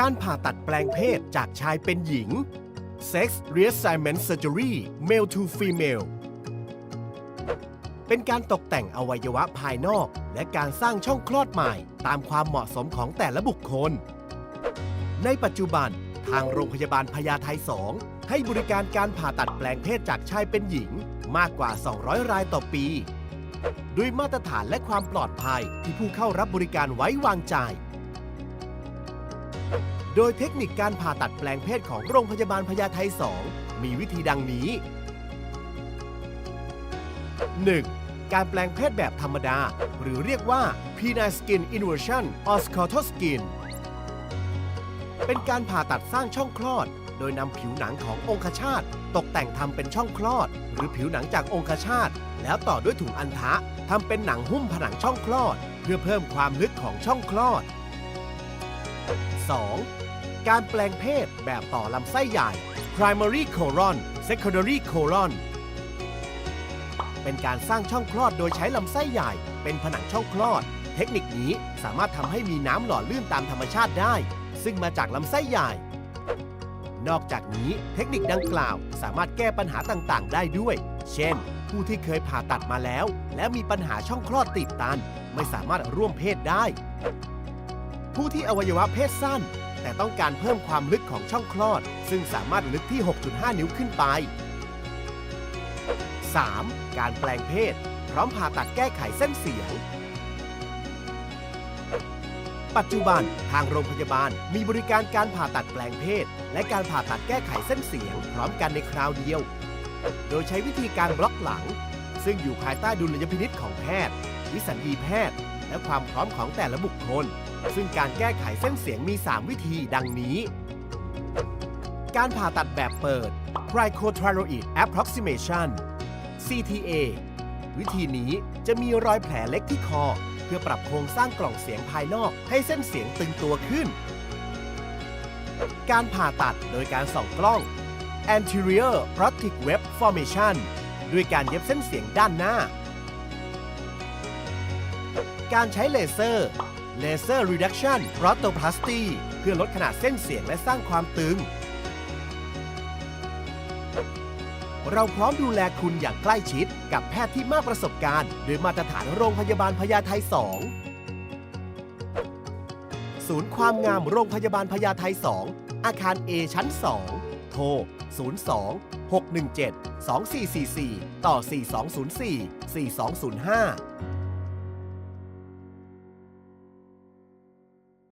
การผ่าตัดแปลงเพศจากชายเป็นหญิง Sex Reassignment Surgery Male to Female เป็นการตกแต่งอวัยวะภายนอก และการสร้างช่องคลอดใหม่ตามความเหมาะสมของแต่ละบุคคล ในปัจจุบันทางโรงพยาบาลพญาไท2ให้บริการการผ่าตัดแปลงเพศจากชายเป็นหญิงมากกว่า 200 รายต่อปี ด้วยมาตรฐานและความปลอดภัยที่ผู้เข้ารับบริการไว้วางใจ โดยเทคนิคการผ่าตัดแปลงเพศของโรงพยาบาลพญาไท2มีวิธีดังนี้ 1. การแปลงเพศแบบธรรมดา หรือเรียกว่า penile skin inversion or scrotal skin เป็นการผ่าตัดสร้างช่องคลอด โดยนำผิวหนังขององคชาตตกแต่งทำเป็นช่องคลอด หรือผิวหนังจากองคชาตแล้วต่อด้วยถุงอันทะทำเป็นหนังหุ้มผนังช่องคลอด เพื่อเพิ่มความลึกของช่องคลอด 2. การแปลงเพศแบบต่อลำไส้ใหญ่ primary colon secondary colon เป็นการสร้างช่องคลอดโดยใช้ลำไส้ใหญ่ เป็นผนังช่องคลอด เทคนิคนี้สามารถทำให้มีน้ำหล่อลื่นตามธรรมชาติได้ ซึ่งมาจากลำไส้ใหญ่ นอกจากนี้เทคนิคดังกล่าวสามารถแก้ปัญหาต่างๆ ได้ด้วย เช่น ผู้ที่เคยผ่าตัดมาแล้ว และมีปัญหาช่องคลอดติดตัน ไม่สามารถร่วมเพศได้ ผู้ที่อวัยวะเพศสั้น แต่ต้องการเพิ่มความลึกของช่องคลอด ซึ่งสามารถลึกที่ 6.5 นิ้วขึ้นไป 3. การแปลงเพศ พร้อมผ่าตัดแก้ไขเส้นเสียง ปัจจุบันทางโรงพยาบาลมีบริการการผ่าตัดแปลงเพศ และการผ่าตัดแก้ไขเส้นเสียง พร้อมกันในคราวเดียว โดยใช้วิธีการบล็อกหลัง ซึ่งอยู่ภายใต้ดุลยพินิษของแพทย์ วิสัญญีแพทย์ และความพร้อมของแต่ละบุคคล ซึ่งการแก้ไขเส้นเสียงมี 3 วิธีดังนี้ การผ่าตัดแบบเปิด Cricothyroid Approximation CTA วิธีนี้จะมีรอยแผลเล็กที่คอ เพื่อปรับโครงสร้างกล่องเสียงภายนอกให้เส้นเสียงตึงตัวขึ้น การผ่าตัดโดยการส่องกล้อง Anterior Protic Web Formation ด้วยการเย็บเส้นเสียงด้านหน้า การใช้เลเซอร์ Laser Reduction Rotoplasty เพื่อลดขนาดเส้นเสียงและสร้างความตึง เราพร้อมดูแลคุณอย่างใกล้ชิด กับแพทย์ที่มากประสบการณ์ โดยมาตรฐานโรงพยาบาลพญาไท 2 ศูนย์ความงามโรงพยาบาลพญาไท 2 อาคาร A ชั้น 2 โทร 02 617 2444 ต่อ 4204 4205